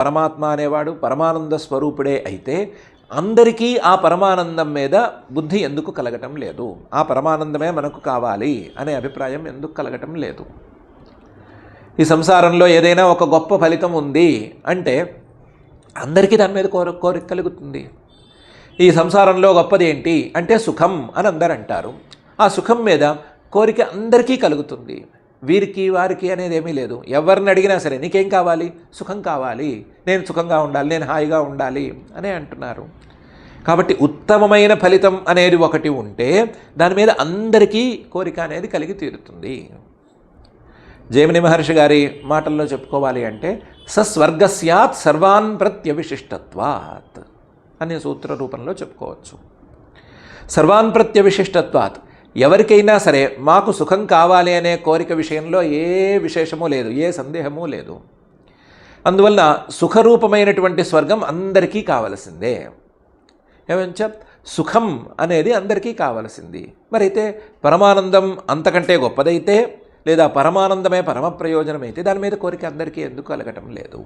పరమాత్మ అనేవాడు పరమానంద స్వరూపుడే అయితే అందరికీ ఆ పరమానందం మీద బుద్ధి ఎందుకు కలగటం లేదు? ఆ పరమానందమే మనకు కావాలి అనే అభిప్రాయం ఎందుకు కలగటం లేదు? ఈ సంసారంలో ఏదైనా ఒక గొప్ప ఫలితం ఉంది అంటే అందరికీ దాని మీద కోర కోరిక కలుగుతుంది. ఈ సంసారంలో గొప్పది ఏంటి అంటే సుఖం అని అందరు అంటారు ఆ సుఖం మీద కోరిక అందరికీ కలుగుతుంది. వీరికి వారికి అనేది ఏమీ లేదు. ఎవరిని అడిగినా సరే నీకేం కావాలి? సుఖం కావాలి. నేను సుఖంగా ఉండాలి. నేను హాయిగా ఉండాలి. అనే అంటున్నారు. కాబట్టి ఉత్తమమైన ఫలితం అనేది ఒకటి ఉంటే దాని మీద అందరికీ కోరిక అనేది కలిగి తీరుతుంది. జైమిని మహర్షి గారి మాటల్లో చెప్పుకోవాలి అంటే సస్వర్గస్యాత్ సర్వాన్ ప్రత్యవిశిష్టత్వాత్ అనే సూత్ర రూపంలో చెప్పుకోవచ్చు. సర్వాన్ ప్రత్యవిశిష్టత్వాత్ ఎవరికైనా సరే మాకు సుఖం కావాలి అనే కోరిక విషయంలో ఏ విశేషము లేదు ఏ సందేహము లేదు. అందువల్ల సుఖరూపమైనటువంటి స్వర్గం అందరికీ కావలసిందే. ఏమంచ సుఖం అనేది అందరికీ కావలసింది. మరైతే పరమానందం అంతకంటే గొప్పదైతే లేదా పరమానందమే పరమ ప్రయోజనమైతే దాని మీద కోరిక అందరికీ ఎందుకు కలగటం లేదు?